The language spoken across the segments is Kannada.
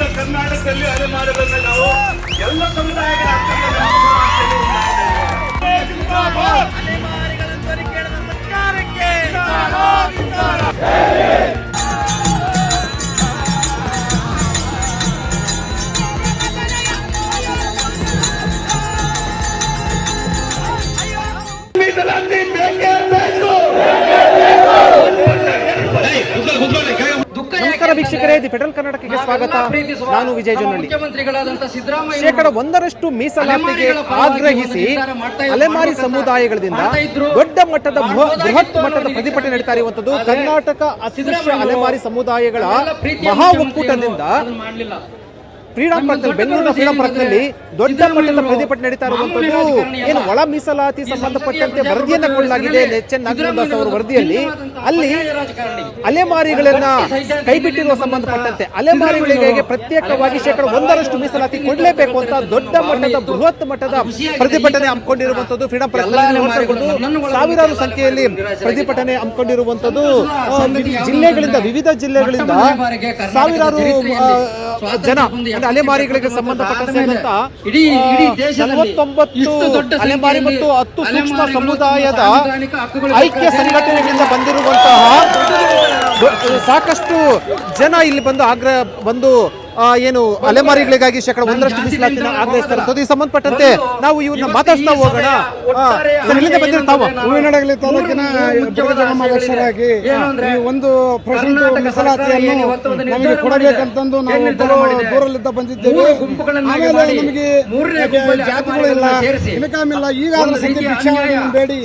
ನಮ್ಮ ಕರ್ನಾಟಕದಲ್ಲಿ ಅಲೆಮಾರಿಗಳನ್ನ ನಾವು ಎಲ್ಲ ಸಮುದಾಯಗಳ ನಾವು ವೀಕ್ಷಕರೇ ಫೆಡರಲ್ ಕರ್ನಾಟಕಕ್ಕೆ ಸ್ವಾಗತ. ನಾನು ವಿಜಯ್ ಜೊನ್ನಳ್ಳಿ. ಶೇಕಡ ಒಂದರಷ್ಟು ಮೀಸಲಾತಿಗೆ ಆಗ್ರಹಿಸಿ ಅಲೆಮಾರಿ ಸಮುದಾಯಗಳಿಂದ ದೊಡ್ಡ ಮಟ್ಟದ ಬೃಹ- ಬೃಹತ್ ಮಟ್ಟದ ಪ್ರತಿಭಟನೆ ನಡೀತಾ ಇರುವಂತದ್ದು ಕರ್ನಾಟಕ ಅಸ್ಪೃಶ್ಯ ಅಲೆಮಾರಿ ಸಮುದಾಯಗಳ ಮಹಾ ಒಕ್ಕೂಟದಿಂದ ಫ್ರೀಡಂ ಪಾರ್ಕ್ ಬೆಂಗಳೂರಿನ ಫ್ರೀಡಂ ಪಾರ್ಕ್ನಲ್ಲಿ ದೊಡ್ಡ ಮಟ್ಟದ ಪ್ರತಿಭಟನೆ ನಡೀತಾ ಇರುವಂತದ್ದು ಏನು ಒಳ ಮೀಸಲಾತಿ ಸಂಬಂಧಪಟ್ಟಂತೆ ವರದಿಯನ್ನ ಕೊಡಲಾಗಿದೆ. ಎಚ್ ಎನ್ ನಾಗಮದಾಸ್ ಅವರ ವರದಿಯಲ್ಲಿ ಅಲ್ಲಿ ಅಲೆಮಾರಿಗಳನ್ನ ಕೈಬಿಟ್ಟಿರುವ ಸಂಬಂಧಪಟ್ಟಂತೆ. ಅಲೆಮಾರಿಗಳಿಗೆ ಪ್ರತ್ಯೇಕವಾಗಿ ಶೇಕಡ ಒಂದರಷ್ಟು ಮೀಸಲಾತಿ ಕೊಡಲೇಬೇಕು ಅಂತ ದೊಡ್ಡ ಮಟ್ಟದ ಬೃಹತ್ ಮಟ್ಟದ ಪ್ರತಿಭಟನೆ ಹಮ್ಮಿಕೊಂಡಿರುವಂತದ್ದು ಫ್ರೀಡಂ ಪಾರ್ಕ್ ಸಾವಿರಾರು ಸಂಖ್ಯೆಯಲ್ಲಿ ಪ್ರತಿಭಟನೆ ಹಮ್ಮಿಕೊಂಡಿರುವಂತದ್ದು ಜಿಲ್ಲೆಗಳಿಂದ ವಿವಿಧ ಜಿಲ್ಲೆಗಳಿಂದ ಸಾವಿರಾರು ಜನ ಅಲೆಮಾರಿಗಳಿಗೆ ಸಂಬಂಧಪಟ್ಟಂತೆ ನಲವತ್ತೊಂಬತ್ತು ಅಲೆಮಾರಿ ಮತ್ತು ಹತ್ತು ಸೂಕ್ಷ್ಮ ಸಮುದಾಯದ ಐಕ್ಯ ಸಂಘಟನೆಗಳಿಂದ ಬಂದಿರುವಂತಹ ಸಾಕಷ್ಟು ಜನ ಇಲ್ಲಿ ಬಂದು ಆಗ್ರಹ ಬಂದು ಏನು ಅಲೆಮಾರಿಗಳಿಗಾಗಿ ಶೇಕಡ ಒಂದರಷ್ಟು ಮೀಸಲಾತಿನ ಆಗ್ರಹಿಸ್ತಾರೆ. ಸಂಬಂಧಪಟ್ಟಂತೆ ನಾವು ಇವ್ರನ್ನ ಮಾತಾಡ್ತಾ ಹೋಗೋಣ. ಹೂವಿನಡಗಲಿ ತಾಲೂಕಿನ ಅಧ್ಯಕ್ಷರಾಗಿ ಒಂದು ಪ್ರೆಸೆಂಟ್ ಮೀಸಲಾತಿಯನ್ನು ನಮಗೆ ಕೊಡಬೇಕಂತಂದು ನಾವು ದೂರಲ್ಲಿದ್ದ ಬಂದಿದ್ದೇವೆ. ಆಮೇಲೆ ಮಾಡಿ ನಮಗೆ ಮೂರನೇ ಯಾಕೆ ಗುಂಪಲ್ಲಿ ಜಾತಿಗಳು ಇಲ್ಲ. ಸೇರಿಸಿ ಇನ್ಕಮ್ ಇಲ್ಲ. ಈಗಾದ್ರೂ ಒಂದು ಸತಿ ಭಿಕ್ಷಾಟನೆ ಬೇಡಿ.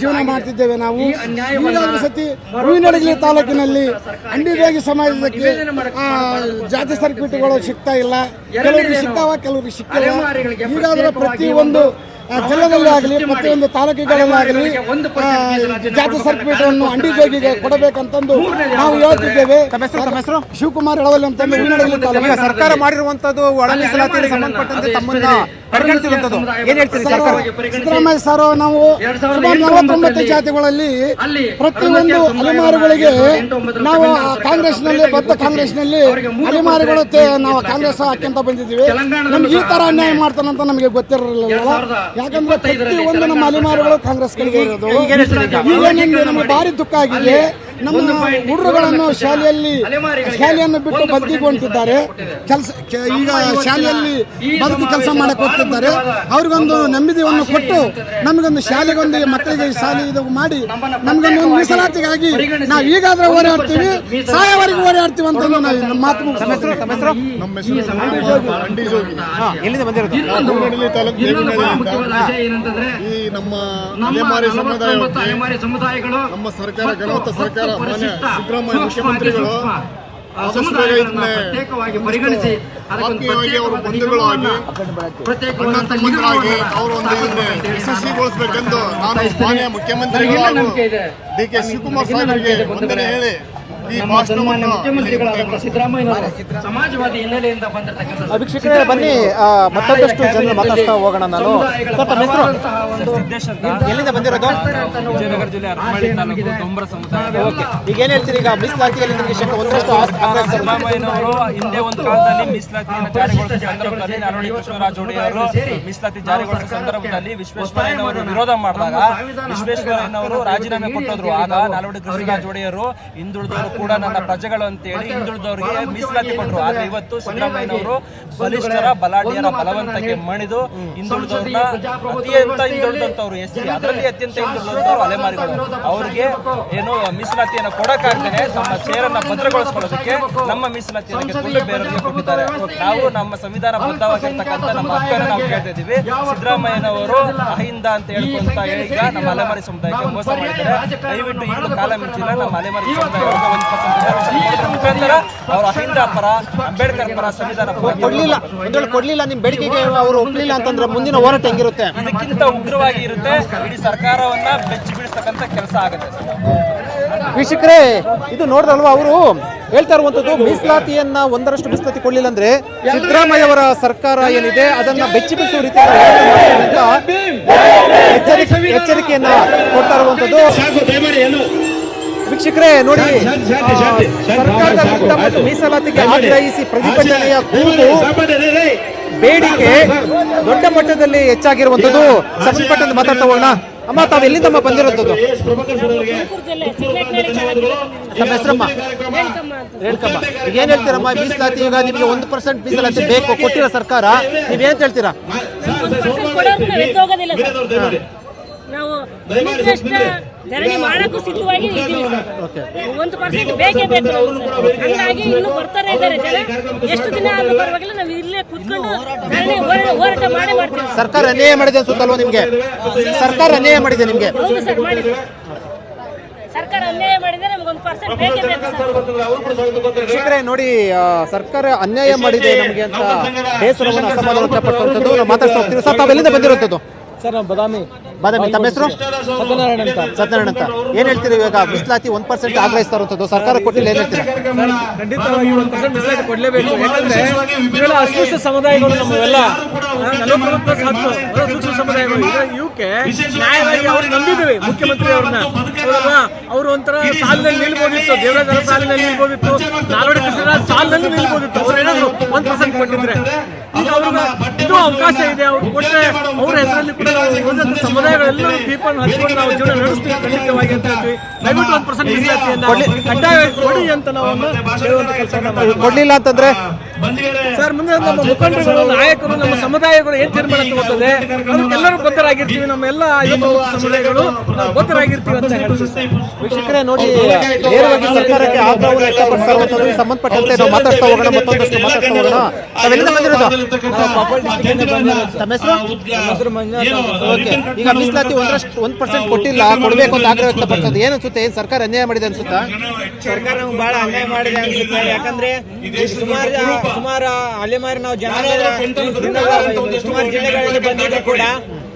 ಜೀವನ ಮಾಡ್ತಿದ್ದೇವೆ ನಾವು. ಈ ಅನ್ಯಾಯವನ್ನ ಈಗಾದ್ರೂ ಸತಿ ಹೂವಿನಡಗಲಿ ತಾಲೂಕಿನಲ್ಲಿ ಅಂಡಿಗಾಗಿ ಸಮಾಜಕ್ಕೆ ಜಾತಿ ಜಾತಿ ಸರ್ಟಿಫಿಕೇಟ್ಗಳು ಸಿಗ್ತಾ ಇಲ್ಲ. ಕೆಲವರಿಗೆ ಸಿಗ್ತಾವ ಕೆಲವರಿಗೆ ಸಿಕ್ಕಿಲ್ಲ. ಈಗಾಗಲೇ ಪ್ರತಿಯೊಂದು ಜಿಲ್ಲೆದಲ್ಲಿ ಆಗಲಿ ಪ್ರತಿಯೊಂದು ತಾಲೂಕುಗಳಲ್ಲಾಗಲಿ ಜಾತಿ ಕೊಡಬೇಕು. ಸರ್ಟಿಫಿಕೇಟ್ ಅನ್ನು ಅಂಡಿ ಜೋಗಿಗೆ ಕೊಡಬೇಕಂತಂದು ನಾವು ಹೇಳ್ತಿದ್ದೇವೆ. ಶಿವಕುಮಾರ್ ಎಡವಲ್ಲಿ ತಾಲೂಕು ಸರ್ಕಾರ ಮಾಡಿರುವಂತದ್ದು ಒಳ ಮೀಸಲಾತಿಗೆ ಸಂಬಂಧಪಟ್ಟಂತೆ ತಮ್ಮನ್ನ ಪರಿಗಣಿಸಿರುವಂತದ್ದು ಏನ್ ಹೇಳ್ತೀರಿ ಸರ್ಕಾರ? ಸಿದ್ದರಾಮಯ್ಯ ಸರ್ ನಾವು ಸುಮಾರು ನಲವತ್ತೊಂಬತ್ತು ಜಾತಿಗಳಲ್ಲಿ ಅಲ್ಲಿ ಪ್ರತಿಯೊಂದು ಅಲೆಮಾರುಗಳಿಗೆ ನಾವು ಕಾಂಗ್ರೆಸ್ನಲ್ಲಿ ಕಾಂಗ್ರೆಸ್ನಲ್ಲಿ ಬದ್ಧ ಕಾಂಗ್ರೆಸ್ನಲ್ಲಿ ನಲ್ಲಿ ಮೂರು ಅಲೆಮಾರಿಗಳು ನಾವು ಕಾಂಗ್ರೆಸ್ ಹಾಕ್ಯಂತ ಬಂದಿದ್ದೀವಿ. ನಮ್ಗೆ ಈ ತರ ಅನ್ಯಾಯ ಮಾಡ್ತಾನಂತ ನಮಗೆ ಗೊತ್ತಿರಲಿಲ್ಲ ಯಾಕಂದ್ರೆ ಪ್ರತಿ ಪ್ರತಿಯೊಂದು ನಮ್ಮ ಅಲೆಮಾರುಗಳು ಕಾಂಗ್ರೆಸ್ ಗಳಿಗೆ ಇರೋದು. ಈಗ ನಮಗೆ ಭಾರಿ ದುಃಖ ಆಗಿದೆ. ನಮ್ಮ ಹುಡುಗರುಗಳನ್ನು ಹುಡುಗರನ್ನು ಶಾಲೆಯಲ್ಲಿ ಶಾಲೆಯನ್ನು ಬಿಟ್ಟು ಬದುಕಿಗೆ ಹೊಂಟಿದ್ದಾರೆ ಕೆಲಸ ಈಗ ಶಾಲೆಯಲ್ಲಿ ಬದುಕಿ ಕೆಲಸ ಮಾಡಕ್ಕೆ ಹೋಗ್ತಿದ್ದಾರೆ ಅವ್ರಿಗೊಂದು ನಂಬಿದೆಯನ್ನು ಕೊಟ್ಟು ನಮಗೊಂದು ಶಾಲೆಗೊಂದು ಮಕ್ಕಳಿಗೆ ಶಾಲೆ ಇದು ಮಾಡಿ. ನಮಗೊಂದು ಒಂದು ಮೀಸಲಾತಿಗಾಗಿ ನಾವು ಈಗಾದ್ರೆ ಹೋರಾಡ್ತೀವಿ ಸಾಯವರೆಗೂ ಹೋರಾಡ್ತೀವಿ ಅಂತ ನಾವು ನಮ್ಮ ಮಾತು ಈ ನಮ್ಮ ಸಮುದಾಯಗಳು ನಮ್ಮ ಸರ್ಕಾರ ಮತ್ತು ಗಣವತ್ತ ಸರ್ಕಾರ ಸಿದ್ದರಾಮಯ್ಯ ಮುಖ್ಯಮಂತ್ರಿಗಳು ಪ್ರತ್ಯೇಕವಾಗಿ ಪರಿಗಣಿಸಿ ಅವರ ಬಂಧುಗಳಾಗಿ ನಿಗಮವನ್ನ ಅವರು ಒಂದು ಯಶಸ್ವಿಗೊಳಿಸಬೇಕೆಂದು ನಾನು. ಮಾನ್ಯ ಮುಖ್ಯಮಂತ್ರಿಗಳು. ಡಿ ಕೆ ಶಿವಕುಮಾರ್ ಸಾಹೇಬರಿಗೆ ವಂದನೆ ಹೇಳಿ ಸಮಾಜವಾದಿ ಹಿನ್ನೆಲೆಯಿಂದ ಬಂದಿರತಕ್ಕಂಥ ಬನ್ನಿ ಮತ್ತೊಂದಷ್ಟು ಜನರು ಮಾತಾಡ್ತಾ ಹೋಗೋಣ ನಾನು. ಎಲ್ಲಿಂದ ಬಂದಿರೋದು? ವಿಜಯನಗರ ಜಿಲ್ಲೆ ಹರಪನಹಳ್ಳಿ ತಾಲೂಕು ದೊಂಬರ ಸಮುದಾಯ. ಓಕೆ. ಈಗ ಏನ್ ಹೇಳ್ತೀರಿ? ಈಗ ಮೀಸಲಾತಿಯಲ್ಲಿ ನಿಮಗೆ ಶೇಕ ಒಂದಷ್ಟು ಸಿದ್ದರಾಮಯ್ಯನವರು ಹಿಂದೆ ಒಂದು ಕಾಲದಲ್ಲಿ ಮೀಸಲಾತಿಯನ್ನು ಜಾರಿಗೊಳಿಸಿದ ಸಂದರ್ಭದಲ್ಲಿ ನಾಲ್ವಡಿ ಕೃಷ್ಣರಾಜ ಒಡೆಯರು ಮೀಸಲಾತಿ ಜಾರಿಗೊಳಿಸಿದ ಸಂದರ್ಭದಲ್ಲಿ ವಿಶ್ವೇಶ್ವರಯ್ಯನವರು ವಿರೋಧ ಮಾಡಿದಾಗ ವಿಶ್ವೇಶ್ವರಯ್ಯನವರು ರಾಜೀನಾಮೆ ಕೊಟ್ಟದ್ರು. ಆಗ ನಾಲ್ವಡಿ ಕೃಷ್ಣರಾಜ ಒಡೆಯರು ಹಿಂದುಳಿದವರು ಕೂಡ ನನ್ನ ಪ್ರಜೆಗಳು ಅಂತೇಳಿ ಹಿಂದುಳಿದವರಿಗೆ ಮೀಸಲಾತಿ ಕೊಟ್ಟರು ಆದ್ರೆ ಇವತ್ತು ಸಿದ್ದರಾಮಯ್ಯನವರು ಬಲಿಷ್ಠರ ಬಲಾಢ್ಯರ ಬಲವಂತಕ್ಕೆ ಮಣಿದು ಹಿಂದುಳಿದವ್ರನ್ನ ಅತ್ಯಂತ ಹಿಂದುಳಿದಂತವ್ರು ಎಸ್ ಸಿ ಅದರಲ್ಲಿ ಅತ್ಯಂತ ಹಿಂದುಳಿದಂತವ್ರು ಅಲೆಮಾರಿಗಳು. ಅವರಿಗೆ ಏನು ಮೀಸಲಾತಿಯನ್ನು ಕೊಡಕ್ಕಾಗ್ತಾನೆ ತಮ್ಮ ಚೇರನ್ನ ಭದ್ರಗೊಳಿಸ್ಕೊಳ್ಳೋದಕ್ಕೆ ನಮ್ಮ ಮೀಸಲಾತಿಯನ್ನು ಕಿತ್ಕೊಂಡು ಬೇರೆಯವರಿಗೆ ಕೊಟ್ಟಿದ್ದಾರೆ. ನಾವು ನಮ್ಮ ಸಂವಿಧಾನ ಬದ್ಧವಾಗಿರ್ತಕ್ಕಂಥ ನಮ್ಮ ಹಕ್ಕನ್ನು ನಾವು ಕೇಳ್ತಾ ಇದ್ದೀವಿ. ಸಿದ್ದರಾಮಯ್ಯನವರು ಅಹಿಂದ ಅಂತ ಹೇಳ್ಕೊಂತ ಈಗ ನಮ್ಮ ಅಲೆಮಾರಿ ಸಮುದಾಯಕ್ಕೆ ಮೋಸ ಮಾಡಿದ್ದಾರೆ. ದಯವಿಟ್ಟು ಈಗಲೂ ಕಾಲ ಮಿಂಚಿಲ್ಲ ನಮ್ಮ ಅಲೆಮಾರಿ ಪರ್ಸೆಂಟ್ ಮುಖಾಂತರ ಅವರು ಅಹಿಂದ ಪರ ಅಂಬೇಡ್ಕರ್ ಪರ ಸಂವಿಧಾನ ಕೊಡ್ಲಿಲ್ಲ. ಒಂದ್ ವೇಳೆ ಕೊಡ್ಲಿಲ್ಲ ನಿಮ್ ಬೇಡಿಕೆಗೆ ಅವರು ಒಪ್ಲಿಲ್ಲ ಅಂತಂದ್ರೆ ಮುಂದಿನ ಹೋರಾಟ ಹೆಂಗಿರುತ್ತೆ? ಇದಕ್ಕಿಂತ ಉಗ್ರವಾಗಿ ಇರುತ್ತೆ ಇಡೀ ಸರ್ಕಾರವನ್ನ ಬೆಚ್ಚಿ ಬೀಳಿಸ್ತಕ್ಕಂಥ ಕೆಲಸ ಆಗುತ್ತೆ. ವೀಕ್ಷಕರೇ ಇದು ನೋಡಿದ್ರಲ್ವಾ ಅವರು? ಹೇಳ್ತಾ ಇರುವಂತದ್ದು ಮೀಸಲಾತಿಯನ್ನ ಒಂದರಷ್ಟು ಮೀಸಲಾತಿ ಕೊಡ್ಲಿಲ್ಲ ಅಂದ್ರೆ ಸಿದ್ದರಾಮಯ್ಯ ಅವರ ಸರ್ಕಾರ ಏನಿದೆ ಅದನ್ನ ಬೆಚ್ಚಿ ಬೀಳಿಸುವ ಎಚ್ಚರಿಕೆ ಎಚ್ಚರಿಕೆಯನ್ನ ಕೊಡ್ತಾ ಇರುವಂತದ್ದು. ವೀಕ್ಷಕರೇ ನೋಡಿ. ಸರ್ಕಾರದ ಮುಕ್ತ ವಿರುದ್ಧ ಆಯ್ತು. ಮೀಸಲಾತಿಗೆ ಆಗ್ರಹಿಸಿ ಪ್ರತಿಭಟನೆಯ ಕೂಗು ಬೇಡಿಕೆ ದೊಡ್ಡ ಮಟ್ಟದಲ್ಲಿ ಹೆಚ್ಚಾಗಿರುವಂತದ್ದು ಸಣ್ಣ ಪಟ್ಟದ ಮಾತಾಡ್ತಾವಣ್ಣ ಅಮ್ಮ ತಾವು ಎಲ್ಲಿಂದಮ್ಮ ಬಂದಿರುವಂತದ್ದು ನಮ್ಮ ಹೆಸರಮ್ಮ? ರೇಣುಕಮ್ಮ ಈಗ ಏನ್ ಹೇಳ್ತೀರಮ್ಮ? ಮೀಸಲಾತಿ ಈಗ ನಿಮಗೆ ಒಂದು ಪರ್ಸೆಂಟ್ ಮೀಸಲಾತಿ ಬೇಕು ಕೊಟ್ಟಿರೋ ಸರ್ಕಾರ. ನೀವೇನ್ ಹೇಳ್ತೀರಾ? ನಾವು ಧರಣಿ ಮಾಡಕ್ಕೂ ಸಿದ್ಧವಾಗಿ ಒಂದು ಪರ್ಸೆಂಟ್ ಬೇಕೇ ಬೇಕು ಹಂಗಾಗಿ ಇನ್ನು ಬರ್ತಾನೆ ಇದ್ದಾರೆ ಜನ. ಎಷ್ಟು ದಿನ ಆದ್ರೂ ಪರವಾಗಿಲ್ಲ ನಾವು ಇಲ್ಲೇ ಕುತ್ಕೊಂಡು ಧರಣಿ ಹೋರಾ- ಹೋರಾಟ ಮಾಡೇ ಮಾಡ್ತೀವಿ. ಸರ್. ಸರ್ಕಾರ ಅನ್ಯಾಯ ಮಾಡಿದೆ ಅನ್ಸುತ್ತಲ್ವಾ ನಿಮ್ಗೆ? ಸರ್ಕಾರ ಅನ್ಯಾಯ ಮಾಡಿದೆ ನಿಮ್ಗೆ? ಹೌದು ಸರ್ ಮಾಡಿದ್ವಿ ಸರ್ಕಾರ ಅನ್ಯಾಯ ಮಾಡಿದ್ರೆ ನಮ್ಗೊಂದು ಪರ್ಸೆಂಟ್ ಬೇಕೇ ಬೇಕು ಸರ್. ವೀಕ್ಷಕರೇ ನೋಡಿ ಆ, ಸರ್ಕಾರ ಅನ್ಯಾಯ ಮಾಡಿದೆ ನಮಗೆ ಅಂತ ಬೇಸರವನ್ನು ಅಸಮಾಧಾನ ವ್ಯಕ್ತಪಡಿಸುವಂಥದ್ದು. ನಾವು ಮಾತಾಡ್ತಾ ಹೋಗ್ತೀವಿ. ಸರ್ ತಾವೆಲ್ಲಿಂದ ಬಂದಿರುವಂಥದ್ದು ಸರ್ ನಾವು ಬದಾಮಿ. ಬಾದಾಮಿ ತಮ್ಮ ಹೆಸರು? ಸತ್ಯನಾರಾಯಣ ಅಂತ. ಸತ್ಯನಾರಾಯಣ ಅಂತ. ಏನ್ ಹೇಳ್ತೀರಿ ಇವಾಗ? ಬಿಸಿಲಾತಿ ಒಂದ್ ಪರ್ಸೆಂಟ್ ಆಗ್ರಹಿಸ್ತಾ ಇರುವಂಥದ್ದು ಸರ್ಕಾರ ಕೊಟ್ಟಿಲ್ಲ ಏನ್ ಹೇಳ್ತೀರಾ? ಖಂಡಿತವಾಗಿ ಒಂದು ಪರ್ಸೆಂಟ್ ಮೀಸಲಾತಿ ಕೊಡಲೇಬೇಕು. ಯಾಕಂದ್ರೆ ಇವೆಲ್ಲ ಅಸ್ಪೃಶ್ಯ ಸಮುದಾಯಗಳು ನಮ್ಮವೆಲ್ಲ. ನಲವತ್ತು ಪ್ಲಸ್ ಹತ್ತು ಅಸ್ಪೃಶ್ಯ ಸಮುದಾಯಗಳು. ಇವಕ್ಕೆ ನ್ಯಾಯವಾಗಿ ಅವ್ರು ನಂಬಿದ್ದೀವಿ. ಮುಖ್ಯಮಂತ್ರಿ ಅವ್ರನ್ನ. ಅವರು ಒಂಥರ ಸಾಲಿನಲ್ಲಿ ನಿಲ್ಬೋದಿತ್ತು. ದೇವರಾಜರ ಸಾಲಿನಲ್ಲಿ ನಿಲ್ಬೋದಿತ್ತು. ನಾಲ್ವಡಿ ಕೃಷ್ಣರಾಜ್ ಸಾಲಿನಲ್ಲಿ ನಿಲ್ಬೋದಿತ್ತು. ಅವ್ರು ಏನಾದ್ರು ಒಂದ್ ಪರ್ಸೆಂಟ್ ಕೊಟ್ಟಿದ್ರೆ ಈಗ ಅವ್ರಿಗೆ ಇನ್ನೂ ಅವಕಾಶ ಇದೆ. ಅವ್ರು ಕೊಟ್ಟರೆ ಅವ್ರ ಹೆಸರಲ್ಲಿ ಕೂಡ ಸಮುದಾಯಗಳೆಲ್ಲರೂ ದೀಪವನ್ನು ಹಚ್ಕೊಂಡು ನಾವು ಜೀವನ ನಡೆಸ್ತೀವಿ ಖಂಡಿತವಾಗಿ ಅಂತ ಹೇಳ್ತೀವಿ. ದಯವಿಟ್ಟು ಒಂದು ಪರ್ಸೆಂಟ್ ಮೀಸಲಾತಿಯನ್ನ ಕಡ್ಡಾಯವಾಗಿ ಕೊಡಿ ಅಂತ ನಾವು ಕೆಲಸವನ್ನ ಕೊಡ್ಲಿಲ್ಲ ಅಂತಂದ್ರೆ? ಸರ್ ಮುಂದೆ ನಮ್ಮ ಮುಖಂಡರುಗಳು ನಾಯಕರು ನಮ್ಮ ಸಮುದಾಯಗಳು ಏನ್ ತೀರ್ಮಾನ ತಗೋತದೆ? ಎಲ್ಲರೂ ಬದ್ಧರಾಗಿರ್ತೀವಿ. ನಮ್ಮ ಎಲ್ಲ ಐವತ್ತು ಸಮುದಾಯಗಳು ಗೊತ್ತರಾಗಿರ್ತೀವಿ ಬದ್ಧರಾಗಿರ್ತೀವಿ ಅಂತ ಹೇಳ್ತೀವಿ. ವೀಕ್ಷಕರೇ ನೋಡಿ ನೇರವಾಗಿ ಸರ್ಕಾರಕ್ಕೆ ಆಗ್ರಹವನ್ನು ವ್ಯಕ್ತಪಡಿಸ್ತಾ ಸಂಬಂಧಪಟ್ಟಂತೆ ನಾವು ಮಾತಾಡ್ತಾ ಹೋಗೋಣ ಮತ್ತೊಂದಷ್ಟು ಮಾತಾಡ್ತಾ ಹೋಗೋಣ. ತಾವೆಲ್ಲಿಂದ ಬಂದಿರೋದು? ತಮ್ಮ ಹೆಸರು? ಓಕೆ ಈಗ ಮೀಸಲಾತಿ ಒಂದರಷ್ಟು ಒಂದ್ ಪರ್ಸೆಂಟ್ ಕೊಟ್ಟಿಲ್ಲ ಕೊಡ್ಬೇಕು ಅಂತ ಆಗ್ರಹ ವ್ಯಕ್ತಪಡಿಸೋದು ಏನು ಅನ್ಸುತ್ತೆ ಏನ್ ಸರ್ಕಾರ ಅನ್ಯಾಯ ಮಾಡಿದೆ ಅನ್ಸುತ್ತಾ? ಸರ್ಕಾರ ನಮ್ಗೆ ಬಹಳ ಅನ್ಯಾಯ ಮಾಡಿದೆ ಅನ್ಸುತ್ತೆ. ಯಾಕಂದ್ರೆ ಸುಮಾರು ಸುಮಾರು ಅಲೆಮಾರಿ ನಾವು ಜನ ಸುಮಾರು ಜಿಲ್ಲೆಗಳಲ್ಲಿ ಬಂದಿದ್ರು ಕೂಡ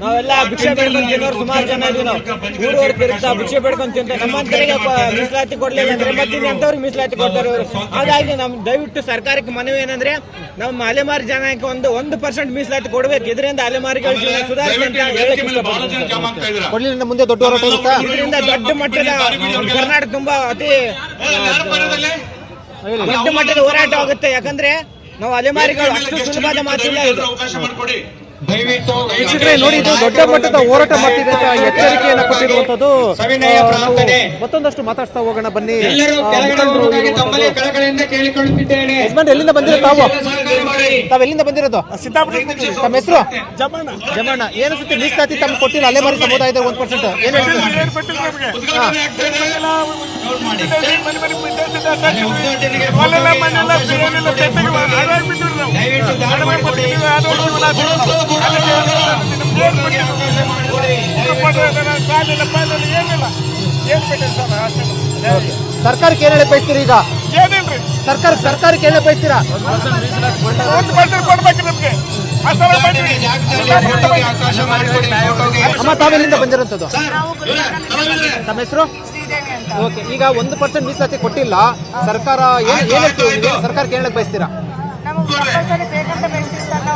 ನಾವೆಲ್ಲ ಭಿಕ್ಷೆ ಬೇಡ್ಕೊಂಡು ತಿನ್ನೋರು ಸುಮಾರು ಜನ ಇದೀವಿ ನಾವು. ಊರೂರು ತಿರುಗ್ತಾ ಭಿಕ್ಷೆ ಬೇಡ್ಕೊಂಡು ತಿಂತ ನಮ್ಮಂತರಿಗೆ ಮೀಸಲಾತಿ ಕೊಡ್ಲಿಲ್ಲ ಅಂದ್ರೆ ಮತ್ತೆ ಎಂತವ್ರಿಗೆ ಮೀಸಲಾತಿ ಕೊಡ್ತಾರೆ ಅವರು ಹಾಗಾಗಿ ನಮ್ ದಯವಿಟ್ಟು ಸರ್ಕಾರಕ್ಕೆ ಮನವಿ ಏನಂದ್ರೆ ನಮ್ಮ ಅಲೆಮಾರಿ ಜನಕ್ಕೆ ಒಂದು ಒಂದು ಪರ್ಸೆಂಟ್ ಮೀಸಲಾತಿ ಕೊಡ್ಬೇಕು. ಇದರಿಂದ ಅಲೆಮಾರಿಗಳ ಜೀವನ ಸುಧಾರಿಸಿ ಅಂತ ಹೇಳಕ್ ಇಷ್ಟಪಡ್ತೀನಿ ಸರ್. ಕೊಡ್ಲಿಲ್ಲ ಮುಂದೆ ದೊಡ್ಡ ಹೋರಾಟ ಇರುತ್ತಾ ಇದರಿಂದ ದೊಡ್ಡ ಮಟ್ಟದ ಕರ್ನಾಟಕ ತುಂಬಾ ಅತಿ ದೊಡ್ಡ ಮಟ್ಟದ ಹೋರಾಟ ಆಗುತ್ತೆ. ಯಾಕಂದ್ರೆ ನಾವು ಅಲೆಮಾರಿಗಳು ಅಷ್ಟು ಸುಲಭದ ಮಾತಿಲ್ಲ ವೀಕ್ಷಕರೇ ನೋಡಿ ಇದು ದೊಡ್ಡ ಮಟ್ಟದ ಹೋರಾಟ ಮಾಡ್ತಿದೆ ಅಂತ ಎಚ್ಚರಿಕೆಯನ್ನು ಕೊಟ್ಟಿರುವಂತದ್ದು ಮತ್ತೊಂದಷ್ಟು ಮಾತಾಡ್ತಾ ಹೋಗೋಣ ಬನ್ನಿ ಯಜಮಾನ್ ಎಲ್ಲಿಂದ ಬಂದಿರೋ ತಾವು ತಾವ್ ಎಲ್ಲಿಂದ ಬಂದಿರೋದು ತಮ್ಮ ಹೆಸರು ಜಮಣ್ಣ ಏನು ಸುತ್ತಿ ಮೀಸಲಾತಿ ತಮ್ಮ ಕೊಟ್ಟಿಲ್ಲ ಅಲೆಮಾರಿ ಸಮುದಾಯದ ಒಂದ್ ಪರ್ಸೆಂಟ್ ಏನ್ ಹೇಳ್ತೀರಿ ಹಾ. ಸರ್ಕಾರಕ್ಕೆ ಏನ್ ಹೇಳಿ ಬಯಸ್ತೀರಿ ಈಗ ಸರ್ಕಾರ ಸರ್ಕಾರಕ್ಕೆ ಏನ್ ಹೇಳಿ ಬಯಸ್ತೀರಾ ಅಮ್ಮ ತಾವೆಲ್ಲಿಂದ ಬಂದಿರೋಂಥದ್ದು? ತಮ್ಮ ಹೆಸರು? ಓಕೆ ಈಗ ಒಂದು ಪರ್ಸೆಂಟ್ ಮೀಸಲಾತಿ ಕೊಟ್ಟಿಲ್ಲ. ಸರ್ಕಾರ ಏನ್ ಏನ್? ಸರ್ಕಾರಕ್ಕೆ ಏನ್ ಹೇಳಕ್ ಬಯಸ್ತೀರಾ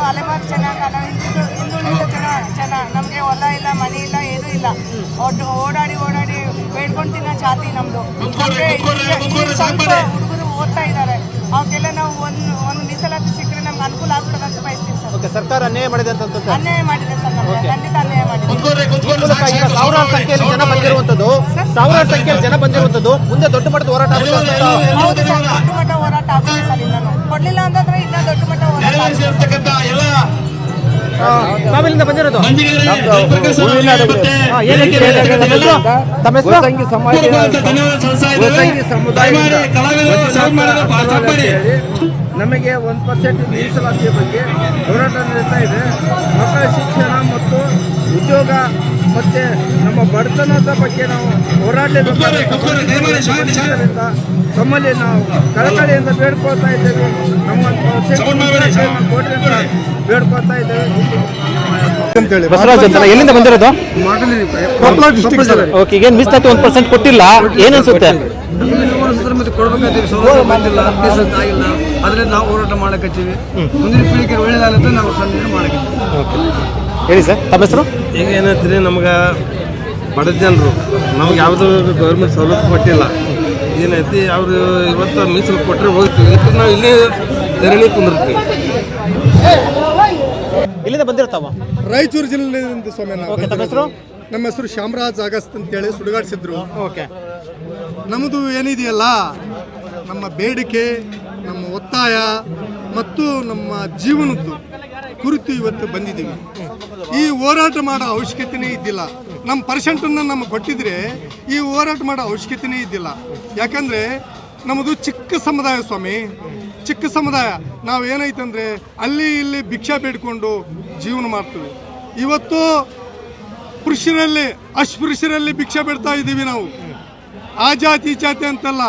ಅಲೆಮಾರಿ ಜನಾಂಗ ನಾವು ಹಿಂದುಳಿದ ಹಿಂದುಳಿದ ಜನ ಜನ. ನಮಗೆ ಹೊಲ ಇಲ್ಲ ಮನೆ ಇಲ್ಲ ಏನೂ ಇಲ್ಲ. ಒಟ್ಟು ಓಡಾಡಿ ಓಡಾಡಿ ಬೇಡ್ಕೊಂಡು ತಿನ್ನೋ ಜಾತಿ ನಮ್ಮದು ಸ್ವಲ್ಪ ಹುಡುಗರು ಓದ್ತಾ ಇದ್ದಾರೆ. ಸರ್ಕಾರ ಅನ್ಯಾಯ ಮಾಡಿದೆ ಅಂತ ಅನ್ಸುತ್ತೆ? ಅನ್ಯಾಯ ಮಾಡಿದೆ ಸರ್ ನಮಗೆ. ಖಂಡಿತ ಅನ್ಯಾಯ ಮಾಡಿದೆ. ಸಾವಿರಾರು ಸಂಖ್ಯೆಯಲ್ಲಿ ಜನ ಬಂದಿರುವಂತದ್ದು ಸಾವಿರಾರು ಸಂಖ್ಯೆಯಲ್ಲಿ ಜನ ಬಂದಿರುವಂತದ್ದು ಮುಂದೆ ದೊಡ್ಡ ಮಟ್ಟದ ಹೋರಾಟ ಆಗುತ್ತೆ ಅಂತ ಹೌದು ಸರ್ ದೊಡ್ಡ ಮಟ್ಟ ಹೋರಾಟ ಆಗುತ್ತೆ ಸರ್ ಇನ್ನೂ. ಕೊಡ್ಲಿಲ್ಲ ಅಂತಂದ್ರೆ ಇನ್ನೂ ದೊಡ್ಡ ಮಟ್ಟ ಹೋರಾಟ ಆಗುತ್ತೆ. ಆ, ತಾವೆಲ್ಲಿಂದ ಬಂದಿರೋದು? ಸಮುದಾಯ? ತಮ್ಮ ಹೆಸರು? ಹೆಸರು? ನಮಗೆ ಒಂದು ಪರ್ಸೆಂಟ್ ಮೀಸಲಾತಿಯ ಬಗ್ಗೆ ಹೋರಾಟ ನಡೀತಾ ಇದೆ. ಮಕ್ಕಳ ಶಿಕ್ಷಣ ಮತ್ತು ಉದ್ಯೋಗ ಮತ್ತೆ ನಮ್ಮ ಬಡತನದ ಬಗ್ಗೆ ನಾವು ಹೋರಾಡಲೇಬೇಕಾದ ತಮ್ಮಲ್ಲಿ ನಾವು ಕಳಕಳಿಯಿಂದ ಬೇಡ್ಕೊಳ್ತಾ ಇದ್ದೇವೆ. ನಮ್ಮ ಕೊಡ್ರಿ ಅಂತ ಬೇಡ್ಕೊಳ್ತಾ ಇದ್ದೇವೆ. ಬಸವರಾಜ್ ಅಂತ ಎಲ್ಲಿಂದ ಬಂದಿರೋದು? ಓಕೆ ಈಗ ಮಿಸ್ ಆಯ್ತು ಒಂದ್ ಪರ್ಸೆಂಟ್ ಕೊಟ್ಟಿಲ್ಲ ಏನು ಅನ್ಸುತ್ತೆ? ಮತ್ತೆ ಕೊಡ್ಬೇಕಾದ್ರೆ ಸೌಲಭ್ಯ ಬಂದಿಲ್ಲ ಮೀಸಲಾತಿ ಆಗಿಲ್ಲ ಅದರಿಂದ ನಾವು ಹೋರಾಟ ಮಾಡಕತ್ತೀವಿ. ಮುಂದಿನ ಪೀಳಿಗೆ ಒಳ್ಳೇದಾಗತ್ತೆ ನಾವು ಸಂದೇಶ ಮಾಡಕತ್ತೀವಿ ಹೇಳಿ ಸರ್ ತಮ್ಮ ಹೆಸರು? ಈಗ ಏನಂತೀರಿ ನಮ್ಗೆ ಬಡ ಜನರು ನಮ್ಗೆ ಯಾವ್ದು ಗೌರ್ಮೆಂಟ್ ಸವಲತ್ತು ಕೊಟ್ಟಿಲ್ಲ. ಏನೈತಿ ಅವರು ಇವತ್ತು ಮೀಸಲು ಕೊಟ್ಟರೆ ಹೋಗ್ತೀವಿ ಇವತ್ತು ನಾವು ಇಲ್ಲೇ ಧರಣಿ ಕುಂದಿರ್ತೀವಿ ಇಲ್ಲಿಂದ ಬಂದಿರ್ತಾವ? ರಾಯಚೂರು ಜಿಲ್ಲೆಯಿಂದ ಸ್ವಾಮಿ ನಾವು ಓಕೆ ತಮ್ಮ ಹೆಸರು? ನಮ್ಮ ಹೆಸರು ಶ್ಯಾಮರಾಜ್ ಅಗಸ್ತ್ ಅಂತೇಳಿ ಸುಡುಗಾಡಿಸಿದ್ರು. ಓಕೆ ನಮ್ಮದು ಏನಿದೆಯಲ್ಲ ನಮ್ಮ ಬೇಡಿಕೆ ನಮ್ಮ ಒತ್ತಾಯ ಮತ್ತು ನಮ್ಮ ಜೀವನದ್ದು ಕುರಿತು ಇವತ್ತು ಬಂದಿದ್ದೀವಿ. ಈ ಹೋರಾಟ ಮಾಡೋ ಅವಶ್ಯಕತೆನೇ ಇದ್ದಿಲ್ಲ. ನಮ್ಮ ಪರ್ಸೆಂಟನ್ನು ನಮಗೆ ಕೊಟ್ಟಿದ್ರೆ ಈ ಹೋರಾಟ ಮಾಡೋ ಅವಶ್ಯಕತೆನೇ ಇದ್ದಿಲ್ಲ. ಯಾಕಂದರೆ ನಮ್ಮದು ಚಿಕ್ಕ ಸಮುದಾಯ ಸ್ವಾಮಿ, ಚಿಕ್ಕ ಸಮುದಾಯ. ನಾವು ಏನೈತಂದರೆ ಅಲ್ಲಿ ಇಲ್ಲಿ ಭಿಕ್ಷಾ ಬೇಡಿಕೊಂಡು ಜೀವನ ಮಾಡ್ತೀವಿ. ಇವತ್ತು ಪುರುಷರಲ್ಲಿ ಅಸ್ಪೃಶ್ಯರಲ್ಲಿ ಭಿಕ್ಷೆ ಬಿಡ್ತಾ ಇದ್ದೀವಿ ನಾವು. ಆ ಜಾತಿ ಜಾತಿ ಅಂತಲ್ಲ.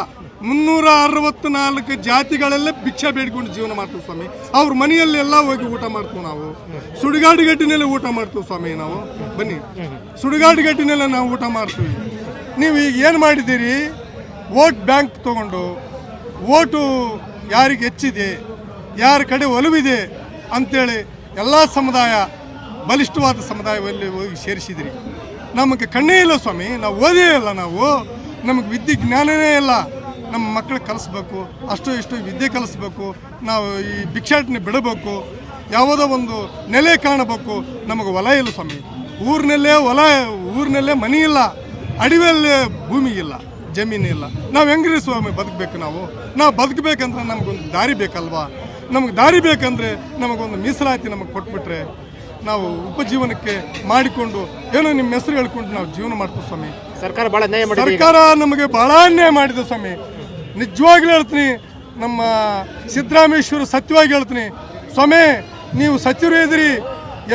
ಮುನ್ನೂರ ಅರವತ್ತು ನಾಲ್ಕು ಜಾತಿಗಳಲ್ಲೇ ಭಿಕ್ಷೆ ಬೇಡ್ಕೊಂಡು ಜೀವನ ಮಾಡ್ತೀವಿ ಸ್ವಾಮಿ. ಅವ್ರ ಮನೆಯಲ್ಲೆಲ್ಲ ಹೋಗಿ ಊಟ ಮಾಡ್ತೀವಿ ನಾವು. ಸುಡುಗಾಡು ಗಟ್ಟಿನಲ್ಲೇ ಊಟ ಮಾಡ್ತೀವಿ ಸ್ವಾಮಿ ನಾವು. ಬನ್ನಿ. ಸುಡುಗಾಡು ಗಟ್ಟಿನಲ್ಲೇ ನಾವು ಊಟ ಮಾಡ್ತೀವಿ. ನೀವು ಈಗ ಏನು ಮಾಡಿದ್ದೀರಿ? ವೋಟ್ ಬ್ಯಾಂಕ್ ತಗೊಂಡು ವೋಟು ಯಾರಿಗೆ ಹೆಚ್ಚಿದೆ, ಯಾರ ಕಡೆ ಒಲವಿದೆ ಅಂತೇಳಿ ಎಲ್ಲ ಸಮುದಾಯ, ಬಲಿಷ್ಠವಾದ ಸಮುದಾಯದಲ್ಲಿ ಹೋಗಿ ಸೇರಿಸಿದಿರಿ. ನಮಗೆ ಕಣ್ಣೇ ಇಲ್ಲ ಸ್ವಾಮಿ. ನಾವು ಓದೇ ಇಲ್ಲ ನಾವು. ನಮಗೆ ವಿದ್ಯೆ ಜ್ಞಾನನೇ ಇಲ್ಲ. ನಮ್ಮ ಮಕ್ಕಳು ಕಲಿಸ್ಬೇಕು ಅಷ್ಟು ಇಷ್ಟು ವಿದ್ಯೆ ಕಲಿಸ್ಬೇಕು ನಾವು ಈ ಭಿಕ್ಷಾಟನೆ ಬಿಡಬೇಕು ಯಾವುದೋ ಒಂದು ನೆಲೆ ಕಾಣಬೇಕು. ನಮಗೆ ಹೊಲ ಇಲ್ಲ ಸ್ವಾಮಿ. ಊರಿನಲ್ಲೇ ಹೊಲ ಊರಿನಲ್ಲೇ ಮನೆ ಇಲ್ಲ ಅಡವಿಯಲ್ಲೇ ಭೂಮಿ ಇಲ್ಲ ಜಮೀನು ಇಲ್ಲ. ನಾವು ಹೆಂಗ್ರಿ ಸ್ವಾಮಿ ಬದುಕಬೇಕು ನಾವು? ನಾವು ಬದುಕಬೇಕಂದ್ರೆ ನಮಗೊಂದು ದಾರಿ ಬೇಕಲ್ವಾ? ನಮಗೆ ದಾರಿ ಬೇಕಂದರೆ ನಮಗೊಂದು ಮೀಸಲಾತಿ ನಮಗೆ ಕೊಟ್ಬಿಟ್ರೆ ನಾವು ಉಪಜೀವನಕ್ಕೆ ಮಾಡಿಕೊಂಡು ಏನೋ ನಿಮ್ಮ ಹೆಸರು ಹೇಳ್ಕೊಂಡು ನಾವು ಜೀವನ ಮಾಡ್ತೀವಿ ಸ್ವಾಮಿ. ಸರ್ಕಾರ ಬಹಳ ಅನ್ಯಾಯ ಮಾಡಿದೆ ಸರ್ಕಾರ ನಮಗೆ ಬಹಳ ಅನ್ಯಾಯ ಮಾಡಿದೆ ಸ್ವಾಮಿ. ನಿಜವಾಗ್ಲೂ ಹೇಳ್ತೀನಿ, ನಮ್ಮ ಸಿದ್ದರಾಮೇಶ್ವರ ಸತ್ಯವಾಗಿ ಹೇಳ್ತೀನಿ. ಸ್ವಾಮಿ, ನೀವು ಸಚಿವರು ಇದ್ದೀರಿ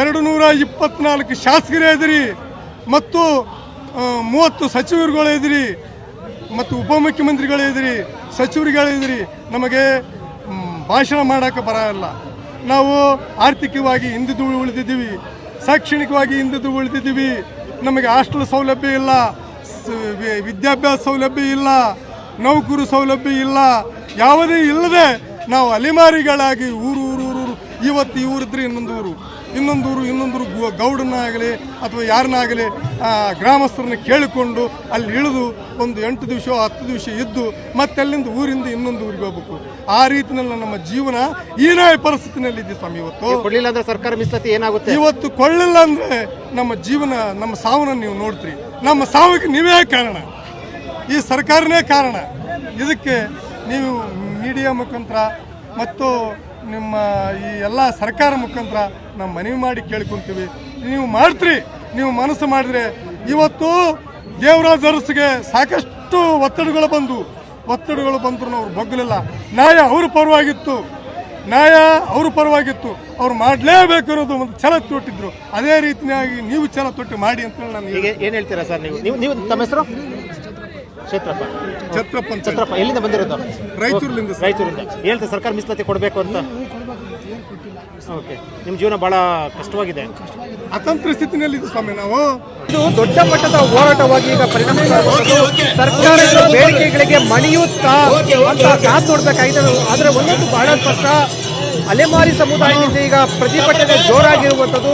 ಎರಡು ನೂರ ಇಪ್ಪತ್ನಾಲ್ಕು ಶಾಸಕರೇ ಇದ್ದೀರಿ, ಮತ್ತು ಮೂವತ್ತು ಸಚಿವರುಗಳು ಇದ್ದೀರಿ, ಮತ್ತು ಉಪಮುಖ್ಯಮಂತ್ರಿಗಳು ಇದ್ದೀರಿ, ಸಚಿವರುಗಳು ಇದ್ದೀರಿ, ನಮಗೆ ಭಾಷಣ ಮಾಡೋಕೆ ಬರಲ್ಲ. ನಾವು ಆರ್ಥಿಕವಾಗಿ ಹಿಂದಿದ್ದು ಉಳಿದಿದ್ದೀವಿ, ಶೈಕ್ಷಣಿಕವಾಗಿ ಹಿಂದಿದ್ದು ಉಳಿದಿದ್ದೀವಿ, ನಮಗೆ ಹಾಸ್ಟೆಲ್ ಸೌಲಭ್ಯ ಇಲ್ಲ ವಿದ್ಯಾಭ್ಯಾಸ ಸೌಲಭ್ಯ ಇಲ್ಲ ನೌಕರು ಸೌಲಭ್ಯ ಇಲ್ಲ ಯಾವುದೇ ಇಲ್ಲದೆ ನಾವು ಅಲೆಮಾರಿಗಳಾಗಿ ಊರು ಊರು ಊರು ಇವತ್ತು ಈ ಊರಿದ್ರೆ ಇನ್ನೊಂದು ಊರು. ಇನ್ನೊಂದು ಊರು ಇನ್ನೊಂದು ಊರು. ಗು- ಗೌಡನಾಗಲಿ ಅಥವಾ ಯಾರನ್ನಾಗಲಿ ಗ್ರಾಮಸ್ಥರನ್ನ ಕೇಳಿಕೊಂಡು ಅಲ್ಲಿ ಇಳಿದು ಒಂದು ಎಂಟು ದಿವಸ ಹತ್ತು ದಿವಸ ಇದ್ದು ಮತ್ತೆ ಅಲ್ಲಿಂದ ಊರಿಂದ ಇನ್ನೊಂದು ಊರಿಗೆ ಹೋಗ್ಬೇಕು. ಆ ರೀತಿಯಲ್ಲಿ ನಮ್ಮ ಜೀವನ ಈನೇ ಪರಿಸ್ಥಿತಿನಲ್ಲಿದೆ ಸ್ವಾಮಿ ಇವತ್ತು. ಸರ್ಕಾರ ಮೀಸಲಾತಿ ಏನಾಗುತ್ತೆ? ಇವತ್ತು ಕೊಳ್ಳಿಲ್ಲ ಅಂದ್ರೆ ನಮ್ಮ ಜೀವನ ನಮ್ಮ ಸಾವನ್ನ ನೀವು ನೋಡ್ತೀರಿ. ನಮ್ಮ ಸಾವಿಗೆ ನೀವೇ ಕಾರಣ. ಈ ಸರ್ಕಾರನೇ ಕಾರಣ. ಇದಕ್ಕೆ ನೀವು ಮೀಡಿಯಾ ಮುಖಾಂತರ ಮತ್ತು ನಿಮ್ಮ ಈ ಎಲ್ಲ ಸರ್ಕಾರ ಮುಖಾಂತರ ನಾವು ಮನವಿ ಮಾಡಿ ಕೇಳ್ಕೊಂತೀವಿ. ನೀವು ಮಾಡ್ತೀರಿ. ನೀವು ಮನಸ್ಸು ಮಾಡಿದ್ರೆ ಇವತ್ತು ದೇವರಾಜ್ ಅರಸ್ಗೆ ಸಾಕಷ್ಟು ಒತ್ತಡಗಳು ಬಂದು, ಒತ್ತಡಗಳು ಬಂದ್ರು ಅವ್ರು ಬಗ್ಗಲಿಲ್ಲ ನ್ಯಾಯ ಅವ್ರ ಪರವಾಗಿತ್ತು. ನ್ಯಾಯ ಅವ್ರ ಪರವಾಗಿತ್ತು. ಅವ್ರು ಮಾಡಲೇಬೇಕಿರೋದು ಒಂದು ಛಲ ತೊಟ್ಟಿದ್ರು. ಅದೇ ರೀತಿಯಾಗಿ ನೀವು ಛಲ ತೊಟ್ಟು ಮಾಡಿ ಅಂತ ಹೇಳಿ ನಾನು ಏನ್ ಹೇಳ್ತೀರಾ ಸರ್ ನೀವು ನೀವು ತಮ್ಮ ಹೆಸರು? ಕ್ಷೇತ್ರಪ್ಪ. ಛತ್ರಪ್ಪ ಅಂತ ಛತ್ರಪ್ಪ ಎಲ್ಲಿಂದ ಬಂದಿರೋದು? ರಾಯಚೂರಿನಿಂದ ಸರ್. ರಾಯಚೂರಿಂದ. ಹೇಳ್ತಾ ಸರ್ಕಾರ ಮೀಸಲಾತಿ ಕೊಡಬೇಕು ಅಂತ? ಓಕೆ. ನಿಮ್ಮ ಜೀವನ ಬಹಳ ಕಷ್ಟವಾಗಿದೆ. ಅತಂತ್ರ ಸ್ಥಿತಿನಲ್ಲಿ ಇದೆ ಸ್ವಾಮಿ ನಾವು. ಇದು ದೊಡ್ಡ ಮಟ್ಟದ ಹೋರಾಟವಾಗಿ ಈಗ ಪರಿಣಾಮ ಸರ್ಕಾರದ ಬೇಡಿಕೆಗಳಿಗೆ ಮಣಿಯುತ್ತಾ ಅಂತ ಕಾದು ನೋಡ್ಬೇಕಾಗಿದೆ. ಆದ್ರೆ ಒಂದೊಂದು ಬಹಳ ಸ್ಪಷ್ಟ. ಅಲೆಮಾರಿ ಸಮುದಾಯದಿಂದ ಈಗ ಪ್ರತಿಭಟನೆ ಜೋರಾಗಿರುವಂಥದ್ದು.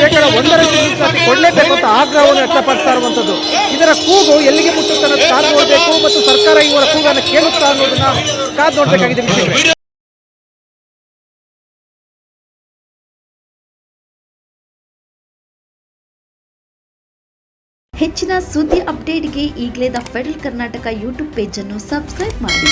ಶೇಕಡ ಒಂದರಷ್ಟು ಮೀಸಲಾತಿ ಕೊಡಲೇಬೇಕು ಅಂತ ಆಗ್ರಹವನ್ನು ವ್ಯಕ್ತಪಡಿಸ್ತಾ ಇರುವಂಥದ್ದು. ಇದರ ಕೂಗು ಎಲ್ಲಿಗೆ ಮುಟ್ಟುತ್ತೆ ಅನ್ನೋದು ಕಾದು ನೋಡಬೇಕು ಮತ್ತು ಸರ್ಕಾರ ಇವರ ಕೂಗನ್ನು ಕೇಳುತ್ತಾ ಅನ್ನೋದನ್ನ ಕಾದು ನೋಡಬೇಕಾಗಿದೆ ವೀಕ್ಷಕರೇ. ಹೆಚ್ಚಿನ ಸುದ್ದಿ ಅಪ್ಡೇಟ್ಗೆ ಈಗಲೇ ದ ಫೆಡರಲ್ ಕರ್ನಾಟಕ ಯೂಟ್ಯೂಬ್ ಪೇಜನ್ನು ಸಬ್ಸ್ಕ್ರೈಬ್ ಮಾಡಿ.